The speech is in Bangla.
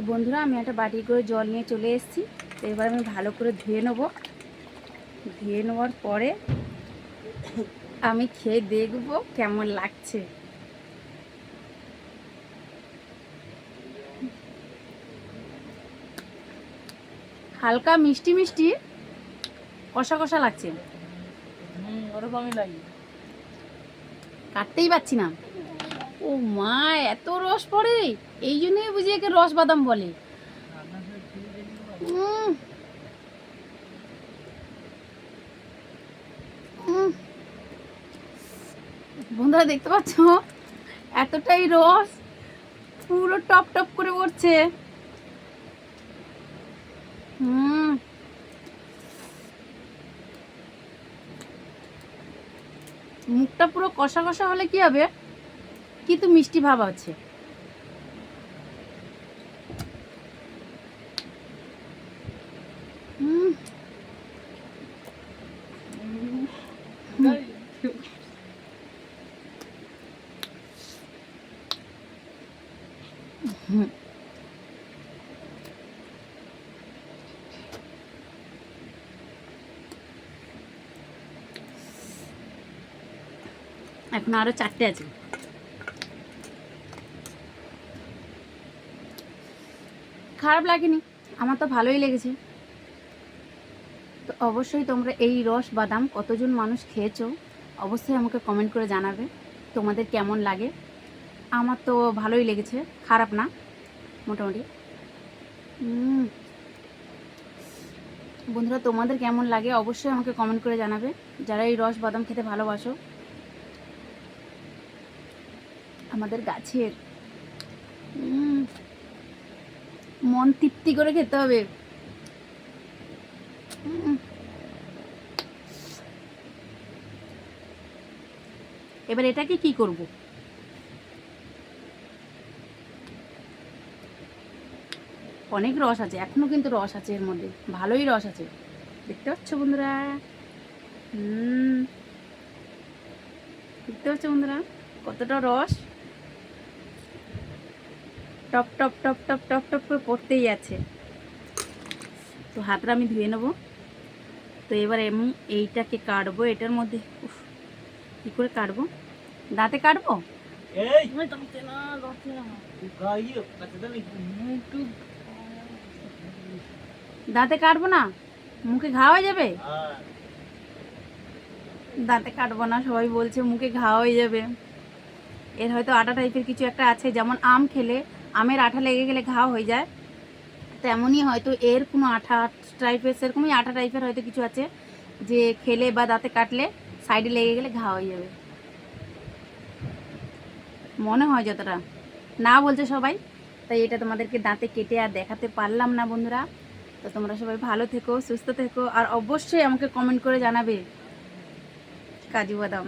তো বন্ধুরা আমি একটা বাটি করে জল নিয়ে চলে এসেছি। তো এবার আমি ভালো করে ধুয়ে নেব। ধুয়ে নেওয়ার পরে আমি খেয়ে দেখব কেমন লাগছে। হালকা মিষ্টি মিষ্টি কষা কষা লাগছে। ওরকমই লাগে। কাটতেই পাচ্ছি না। ও মা, এত রস পড়ে। এই জন্যই বুঝি একে রস বাদাম বলে। বন্ধুরা, দেখতে পাচ্ছ? এতটাই রস, পুরো টপ টপ করে পড়ছে। হুম মুখটা পুরো কষা কষা হলে কি হবে? কিন্তু মিষ্টি ভাব আছে। এখন আরও চারটে আছে খারাপ লাগেনি? আমার তো ভালোই লেগেছে। তো অবশ্যই তোমরা এই রস বাদাম কতজন মানুষ খেয়েছো, অবশ্যই আমাকে কমেন্ট করে জানাবে। তোমাদের কেমন লাগে? আমার তো ভালোই লেগেছে, খারাপ না, মোটামুটি। বন্ধুরা, তোমাদের কেমন লাগে অবশ্যই আমাকে কমেন্ট করে জানাবে। যারা এই রস বাদাম খেতে ভালোবাসো, আমাদের গাছের মন তৃপ্তি করে খেতে হবে। এবার এটাকে কি করব? অনেক রস আছে, এখনও কিন্তু রস আছে এর মধ্যে, ভালোই রস আছে। দেখতে পাচ্ছ বন্ধুরা? হুম দেখতে পাচ্ছ বন্ধুরা? কতটা রস? টপ টপ টপ টপ টপ টপ করে পড়তেই আছে। তো হাতটা আমি ধুয়ে নেব। তো এবার এমন এইটাকে কাটবো এটার মধ্যে উফ, কি করে কাটবো? দাঁতে কাটবো? দাঁতে একটু দাঁতে কাটবো না? মুখে ঘা হয়ে যাবে? হ্যাঁ। দাঁতে কাটবো না সবাই বলছে মুখে ঘা হয়ে যাবে। এর হয়তো আটা টাইপের কিছু একটা আছে যেমন আম খেলে আমের আঠা লেগে গেলে ঘা হয়ে যায়। তেমনই হয়তো এর কোনো আঠা টাইপের সেরকমই আঠা টাইপের হয়তো কিছু আছে যে খেলে বা দাঁতে কাটলে সাইডে লেগে গেলে ঘা হয়ে যাবে। মনে হয় যতটা। না বলছে সবাই, তাই এটা তোমাদেরকে দাঁতে কেটে আর দেখাতে পারলাম না বন্ধুরা। তো তোমরা সবাই ভালো থেকো, সুস্থ থেকো, আর অবশ্যই আমাকে কমেন্ট করে জানাবে। কাজু বাদাম।